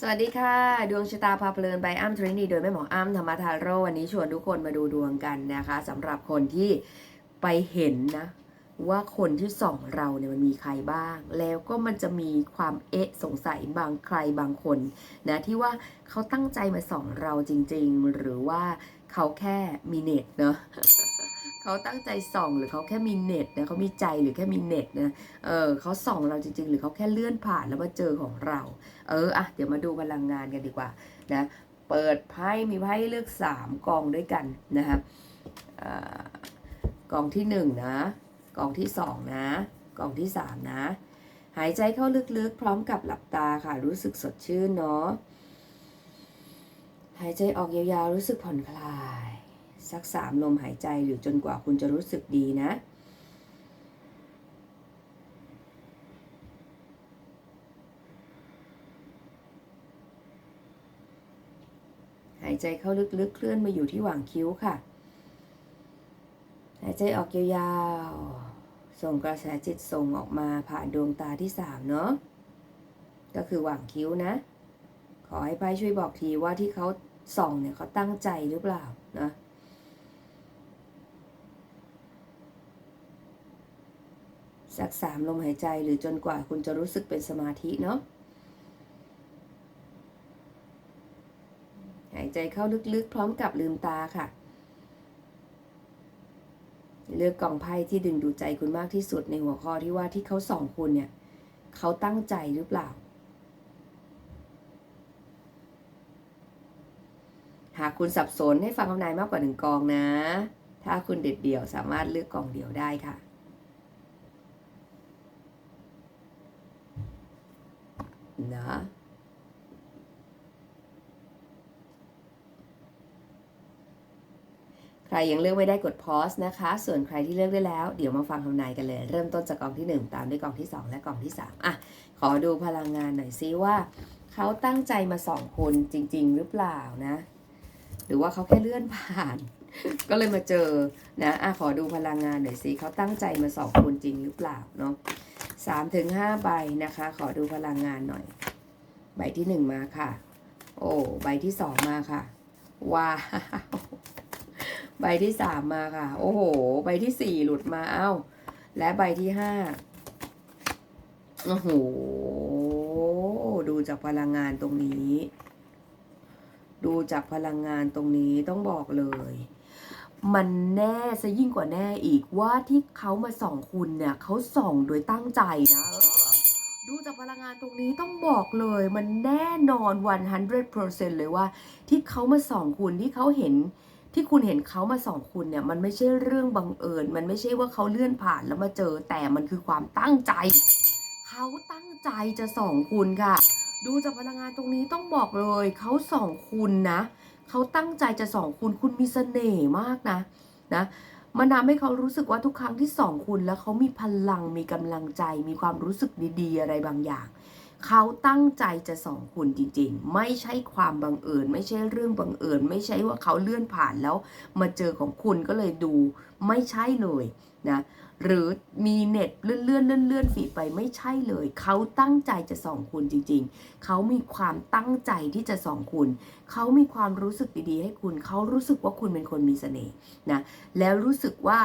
สวัสดีค่ะ ดวงชะตาพาเพลินใบอ้ำทรินีโดยแม่หมออ้ำธรรมทาโรวันนี้ชวนทุกคนมาดูดวงกันนะคะสำหรับคนที่ไปเห็นนะ ว่าคนที่ส่องเราเนี่ยมันมีใครบ้าง แล้วก็มันจะมีความเอ๊ะสงสัยบางใครบางคนนะที่ว่าเขาตั้งใจมาส่องเราจริง ๆ หรือว่าเขาแค่มีเน็ตเนาะ เขาตั้งใจส่องหรือเขาแค่มีเน็ตนะเขามีใจหรือแค่มีเน็ตนะเออเขาส่องเราจริง ๆ หรือเขาแค่เลื่อนผ่านแล้วมาเจอของเรา เอออะเดี๋ยวมาดูพลังงานกันดีกว่านะเปิดไพ่มีไพ่เลือก3กองด้วยกันนะครับกองที่1นะกองที่2นะกองที่3นะหายใจเข้าลึกๆ พร้อมกับหลับตาค่ะ รู้สึกสดชื่นเนาะหายใจออกยาวๆรู้สึกผ่อนคลาย สักสามลมหายใจหรือจนกว่าคุณจะรู้สึกดีนะ หายใจเข้าลึกๆ เคลื่อนมาอยู่ที่หว่างคิ้วค่ะ หายใจออกยาวๆ ส่งกระแสจิตส่งออกมาผ่านดวงตาที่สามเนาะ ก็คือหว่างคิ้วนะ ขอให้ไพ่ช่วยบอกทีว่าที่เขาส่องเนี่ยเขาตั้งใจหรือเปล่านะ สักสามลมหายใจหรือจนกว่าคุณจะรู้สึกเป็นสมาธิเนาะหายใจเข้าลึกๆ พร้อมกับลืมตาค่ะ เลือกกล่องไพ่ที่ดึงดูดใจคุณมากที่สุดในหัวข้อที่ว่าที่เขาส่องคุณเนี่ยเขาตั้งใจหรือเปล่า หากคุณสับสนให้ฟังคำนายมากกว่าหนึ่งกองนะ ถ้าคุณเด็ดเดี่ยวสามารถเลือกกล่องเดียวได้ค่ะ นะใครยังเลือกไม่ได้กดพอสนะคะ ส่วนใครที่เลือกได้แล้ว เดี๋ยวมาฟังคำนายกันเลย เริ่มต้นจากกองที่ 1 ตามด้วยกองที่ 2 และกองที่ 3 อะ ขอดูพลังงานหน่อยซิว่า เขาตั้งใจมาสองคนจริง ๆ หรือเปล่านะ หรือว่าเขาแค่เลื่อนผ่าน ก็เลยมาเจอนะอะขอดูพลังงานหน่อยสิเขาตั้งใจมาสองคนจริงหรือเปล่าเนาะสามถึงห้าใบนะคะ ขอดูพลังงานหน่อย ใบที่หนึ่งมาค่ะ โอ้ใบที่สองมาค่ะ ว้าวใบที่สามมาค่ะ โอ้โห ใบที่สี่หลุดมาเอ้า และใบที่ห้าโอ้โห ดูจากพลังงานตรงนี้ ดูจากพลังงานตรงนี้ต้องบอกเลย มันแน่ซะยิ่งกว่าแน่อีกว่าที่เขามาส่องคุณเนี่ยเขาส่องโดยตั้งใจนะดูจากพลังงานตรงนี้ต้องบอกเลยมันแน่นอน 100%เลยว่า ที่เขามาส่องคุณที่เขาเห็นที่คุณเห็นเขามาส่องคุณเนี่ย มันไม่ใช่เรื่องบังเอิญ มันไม่ใช่ว่าเขาเลื่อนผ่านแล้วมาเจอแต่มันคือความตั้งใจ เขาตั้งใจจะส่องคุณค่ะ ดูจากพลังงานตรงนี้ต้องบอกเลย เขาส่องคุณนะ เขาตั้งใจจะส่องคุณคุณมีเสน่ห์มากนะนะมันทำให้เขารู้สึกว่าทุกครั้งที่ส่องคุณแล้วเขามีพลังมีกำลังใจ มีความรู้สึกดีๆ อะไรบางอย่าง เขาตั้งใจจะส่องคุณจริงๆ ไม่ใช่ความบังเอิญ ไม่ใช่เรื่องบังเอิญ ไม่ใช่ว่าเขาเลื่อนผ่านแล้วมาเจอของคุณก็เลยดูไม่ใช่เลยนะหรือมีเน็ตเลื่อนเลื่อนเลื่อนเลื่อนฝีไปไม่ใช่เลย เขาตั้งใจจะส่องคุณจริง ๆ เขามีความตั้งใจที่จะส่องคุณ เขามีความรู้สึกดีๆ ให้คุณ เขารู้สึกว่าคุณเป็นคนมีเสน่ห์นะแล้วรู้สึกว่า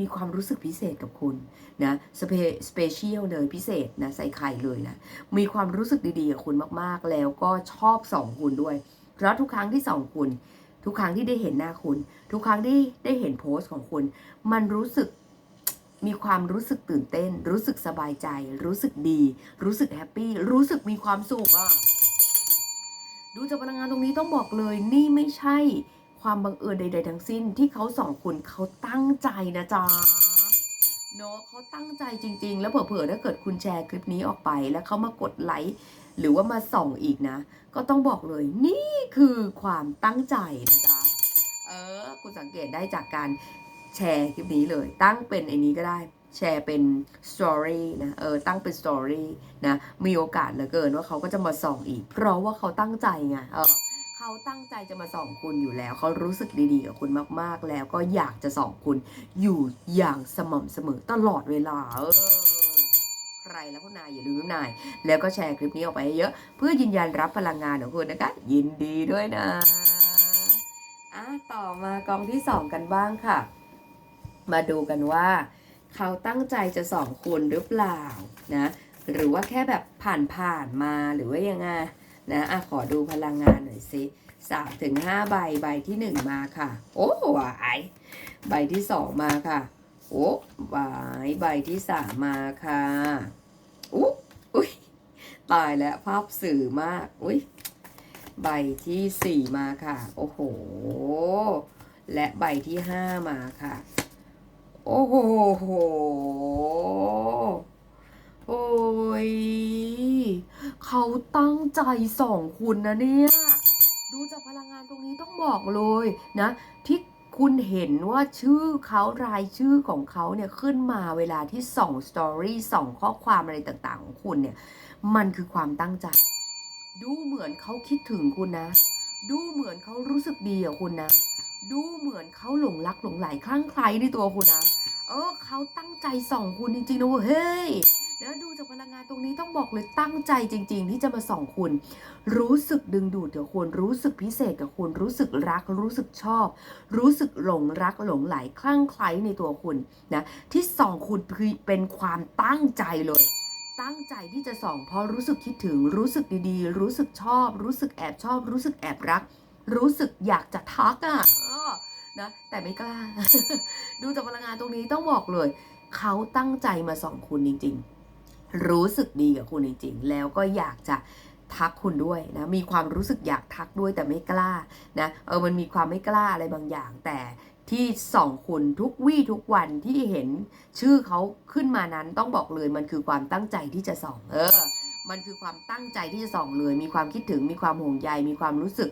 มีความรู้สึกพิเศษกับคุณนะสเปสเปเชียลเลยพิเศษนะใส่ไข่เลยนะ มีความรู้สึกดีๆกับคุณมากๆ แล้วก็ชอบสองคุณด้วย เพราะทุกครั้งที่สองคุณ ทุกครั้งที่ได้เห็นหน้าคุณ ทุกครั้งที่ได้เห็นโพสต์ของคุณ มันรู้สึกมีความรู้สึกตื่นเต้น รู้สึกสบายใจ รู้สึกดี รู้สึกแฮปปี้ รู้สึกมีความสุขอะ ดูจากพลังงานตรงนี้ต้องบอกเลย นี่ไม่ใช่ ความบังเอิญใด ๆ ทั้งสิ้นที่เขาสองคนเขาตั้งใจนะจ๊ะเนาะเขาตั้งใจจริง ๆ แล้วเผลอๆถ้าเกิดคุณแชร์คลิปนี้ออกไป แล้วเขามากดไลค์หรือว่ามาส่องอีกนะ ก็ต้องบอกเลย นี่คือความตั้งใจนะจ๊ะเออ คุณสังเกตได้จากการแชร์คลิปนี้เลย ตั้งเป็นไอ้นี้ก็ได้แชร์เป็นสตอรี่นะเออตั้งเป็นสตอรี่นะมีโอกาสเหลือเกินว่าเขาก็จะมาส่องอีก เพราะว่าเขาตั้งใจไงเออ เขาตั้งใจจะมาส่องคุณอยู่แล้ว เขารู้สึกดีๆกับคุณมากๆแล้วก็อยากจะส่องคุณอยู่อย่างสม่ำเสมอตลอดเวลาเออใครแล้วคุณนายอย่าลืมนาย แล้วก็แชร์คลิปนี้ออกไปเยอะ เพื่อยืนยันรับพลังงานของคุณนะคะ ยินดีด้วยนะอะต่อมากองที่สองกันบ้างค่ะ มาดูกันว่า เขาตั้งใจจะสองคุณหรือเปล่านะ หรือว่าแค่แบบผ่านๆมาหรือว่ายังไง นะอะขอดูพลังงานหน่อยสิสามถึงห้าใบใบที่หนึ่งมาค่ะ โอ้วายใบที่สองมาค่ะโอ้วายใบที่สามมาค่ะอุ๊อุ้ยตายแล้วภาพสื่อมากอุ้ยใบที่สี่มาค่ะ โอ้โห และใบที่ห้ามาค่ะ โอ้โหโอ้ย เขาตั้งใจส่องคุณนะเนี่ย ดูจากพลังงานตรงนี้ต้องบอกเลยนะที่คุณเห็นว่าชื่อเขารายชื่อของเขาเนี่ยขึ้นมาเวลาที่ส่องสตอรี่ส่องข้อความอะไรต่างๆ ของคุณเนี่ย มันคือความตั้งใจ ดูเหมือนเขาคิดถึงคุณนะ ดูเหมือนเขารู้สึกดีกับคุณนะ ดูเหมือนเขาหลงรักหลงไหลคลั่งไคล้ในตัวคุณนะ เออเขาตั้งใจส่องคุณจริงๆนะเว้ยเฮ้ แล้วดูจากพลังงานตรงนี้ต้องบอกเลยตั้งใจจริง ๆ ที่จะมาส่องคุณ รู้สึกดึงดูดกับคุณรู้สึกพิเศษกับคุณรู้สึกรัก รู้สึกชอบ รู้สึกหลงรักหลงไหลคลั่งไคล้ในตัวคุณนะที่ส่องคุณคือเป็นความตั้งใจเลย ตั้งใจที่จะส่อง เพราะรู้สึกคิดถึง รู้สึกดีๆ รู้สึกชอบ รู้สึกแอบชอบ รู้สึกแอบรัก รู้สึกอยากจะทักอะนะแต่ไม่กล้า ดูจากพลังงานตรงนี้ต้องบอกเลย เขาตั้งใจมาส่องคุณจริง ๆ รู้สึกดีกับคุณจริงๆ แล้วก็อยากจะทักคุณด้วยนะ มีความรู้สึกอยากทักด้วยแต่ไม่กล้านะ เออ มันมีความไม่กล้าอะไรบางอย่าง แต่ที่ส่องคุณทุกวี่ทุกวันที่เห็นชื่อเขาขึ้นมานั้นต้องบอกเลยมันคือความตั้งใจที่จะส่อง เออ มันคือความตั้งใจที่จะส่องเลย มีความคิดถึง มีความห่วงใย มีความรู้สึก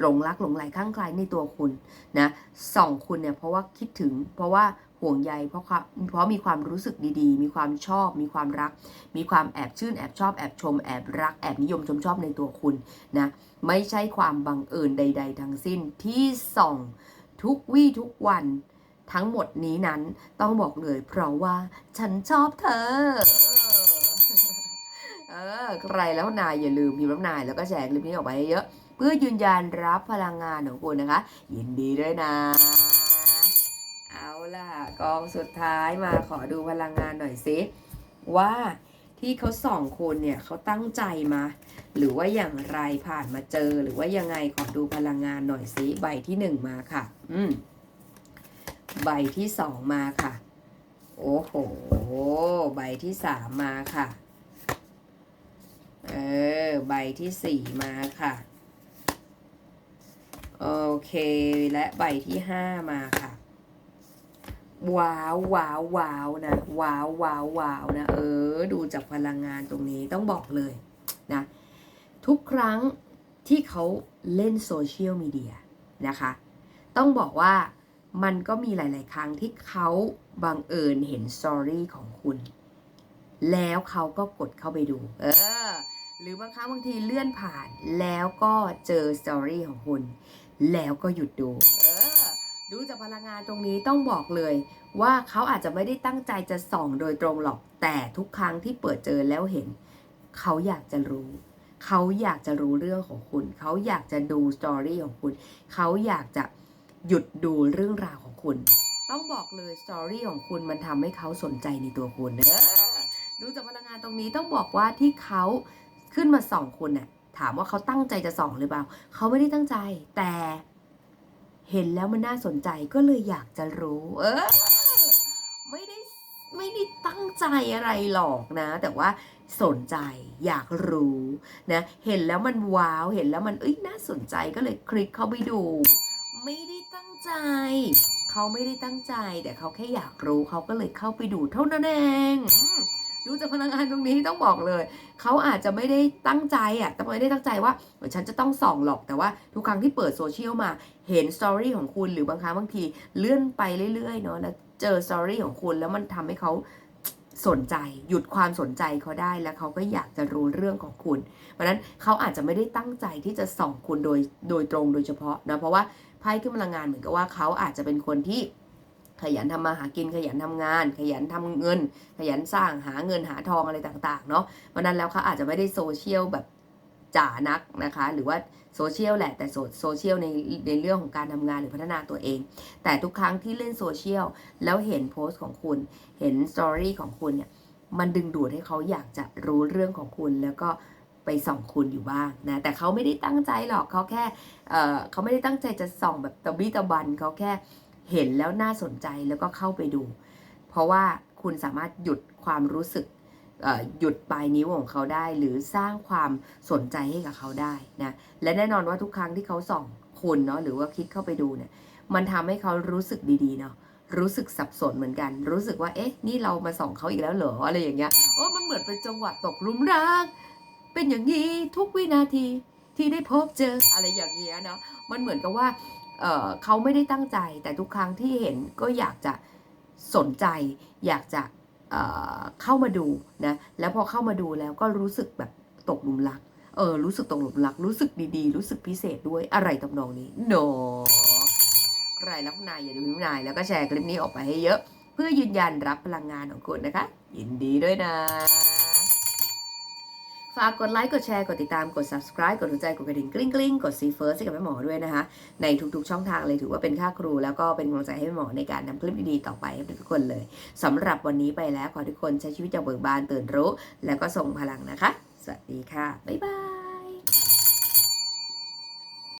หลงรักหลงไหลข้างใครในตัวคุณนะ ส่องคุณเนี่ยเพราะว่าคิดถึง เพราะว่า ห่วงใยเพราะมเพราะมีความรู้สึกดีๆ มีความชอบ มีความรัก มีความแอบชื่นแอบชอบแอบชมแอบรักแอบนิยมชมชอบในตัวคุณนะไม่ใช่ความบังเอิญใด ๆ ทั้งสิ้นที่ส่องทุกวี่ทุกวันทั้งหมดนี้นั้นต้องบอกเลยเพราะว่าฉันชอบเธอ เออใครแล้วนายอย่าลืมพิมพ์รับนายแล้วก็แชร์คลิปนี้ออกไปเยอะ เพื่อยืนยันรับพลังงานของคุณนะคะ ยินดีด้วยนะ ล่ะกองสุดท้ายมาขอดูพลังงานหน่อยสิว่าที่เขาสองคุณเนี่ยเขาตั้งใจมา หรือว่าอย่างไรผ่านมาเจอหรือว่ายังไงขอดูพลังงานหน่อยสิใบที่หนึ่งมาค่ะ อืมใบที่สองมาค่ะ โอ้โห ใบที่สามมาค่ะ เออ ใบที่สี่มาค่ะ โอเค และใบที่ห้ามาค่ะ ว้าวว้าวว้าวนะว้าวว้าวว้าวนะเออ ดูจากพลังงานตรงนี้ต้องบอกเลยนะทุกครั้งที่เขาเล่นโซเชียลมีเดียนะคะ ต้องบอกว่ามันก็มีหลาย ๆ ครั้งที่เขาบังเอิญเห็นสตอรี่ของคุณ แล้วเขาก็กดเข้าไปดู เออ หรือบางครั้งบางทีเลื่อนผ่าน แล้วก็เจอสตอรี่ของคุณ แล้วก็หยุดดู เออ ดูจากพลังงานตรงนี้ต้องบอกเลยว่าเขาอาจจะไม่ได้ตั้งใจจะส่องโดยตรงหรอก แต่ทุกครั้งที่เปิดเจอแล้วเห็น เขาอยากจะรู้ เขาอยากจะรู้เรื่องของคุณ เขาอยากจะดูสตอรี่ของคุณ เขาอยากจะหยุดดูเรื่องราวของคุณ ต้องบอกเลยสตอรี่ของคุณมันทำให้เขาสนใจในตัวคุณเออดูจากพลังงานตรงนี้ต้องบอกว่าที่เขาขึ้นมาส่องคุณเนี่ยถามว่าเขาตั้งใจจะส่องหรือเปล่า เขาไม่ได้ตั้งใจแต่ เห็นแล้วมันน่าสนใจก็เลยอยากจะรู้ เออไม่ได้ไม่ได้ตั้งใจอะไรหรอกนะ แต่ว่าสนใจอยากรู้นะเห็นแล้วมันว้าวเห็นแล้วมันเอ้ยน่าสนใจก็เลยคลิกเข้าไปดู ไม่ได้ตั้งใจ เขาไม่ได้ตั้งใจ แต่เขาแค่อยากรู้เขาก็เลยเข้าไปดูเท่านั้นเองอ ดูจากพลังงานตรงนี้ต้องบอกเลย เขาอาจจะไม่ได้ตั้งใจอะแต่ไม่ได้ตั้งใจว่าเออฉันจะต้องส่องหรอก แต่ว่าทุกครั้งที่เปิดโซเชียลมา เห็นสตอรี่ของคุณหรือบางครั้งบางทีเลื่อนไปเรื่อยๆเนาะ แล้วเจอสตอรี่ของคุณแล้วมันทำให้เขาสนใจ หยุดความสนใจเขาได้แล้วเขาก็อยากจะรู้เรื่องของคุณ เพราะนั้นเขาอาจจะไม่ได้ตั้งใจที่จะส่องคุณโดยโดยตรงโดยเฉพาะนะ เพราะว่าไพ่ขึ้นพลังงานเหมือนกับว่าเขาอาจจะเป็นคนที่ ขยันทำมาหากินขยันทำงาน ขยันทำเงิน ขยันสร้างหาเงินหาทองอะไรต่างๆเนาะวันนั้นแล้วเขาอาจจะไม่ได้โซเชียลแบบจ๋านักนะคะ หรือว่าโซเชียลแหละแต่โซเชียลในในเรื่องของการทำงานหรือพัฒนาตัวเอง แต่ทุกครั้งที่เล่นโซเชียลแล้วเห็นโพสต์ของคุณ เห็นสตอรี่ของคุณเนี่ยมันดึงดูดให้เขาอยากจะรู้เรื่องของคุณแล้วก็ไปส่องคุณอยู่บ้างนะแต่เขาไม่ได้ตั้งใจหรอกเขาแค่เเขาไม่ได้ตั้งใจจะส่องแบบตะบี้ตะบันเขาแค่ เห็นแล้วน่าสนใจแล้วก็เข้าไปดู เพราะว่าคุณสามารถหยุดความรู้สึกหยุดปลายนิ้วของเขาได้ หรือสร้างความสนใจให้กับเขาได้นะและแน่นอนว่าทุกครั้งที่เขาส่องคุณเนาะหรือว่าคลิกเข้าไปดูเนี่ยมันทำให้เขารู้สึกดีๆเนาะรู้สึกสับสนเหมือนกัน รู้สึกว่าเอ๊ะ นี่เรามาส่องเขาอีกแล้วเหรออะไรอย่างเงี้ยโอ้มันเหมือนเป็นจังหวะตกหลุมรัก เป็นอย่างนี้ทุกวินาทีที่ได้พบเจออะไรอย่างเงี้ยเนาะมันเหมือนกับว่า เเขาไม่ได้ตั้งใจ แต่ทุกครั้งที่เห็นก็อยากจะสนใจ อยากจะเเข้ามาดูนะแล้วพอเข้ามาดูแล้วก็รู้สึกแบบตกหลุมรักเออรู้สึกตกหลุมรัก รู้สึกดีๆ รู้สึกพิเศษด้วยอะไรตำนองนี้โนใครรักนายอย่าดูพิมนายแล้วก็แชร์คลิปนี้ออกไปให้เยอะ เพื่อยืนยันรับพลังงานของคุณนะคะ ยินดีด้วยนะ ฝากกดไลค์ กดแชร์ กดติดตาม กด subscribe กดหัวใจ กดกระดิ่งกลิ้งกลิ้งกดซีเฟิร์สให้กับแม่หมอด้วยนะคะ ในทุกๆช่องทางเลยถือว่าเป็นค่าครู แล้วก็เป็นกำลังใจให้แม่หมอในการทำคลิปดีๆต่อไปให้ทุกคนเลยสำหรับวันนี้ไปแล้วขอทุกคนใช้ชีวิตอย่างเบิกบานตื่นรู้ แล้วก็ส่งพลังนะคะ สวัสดีค่ะ บ๊ายบาย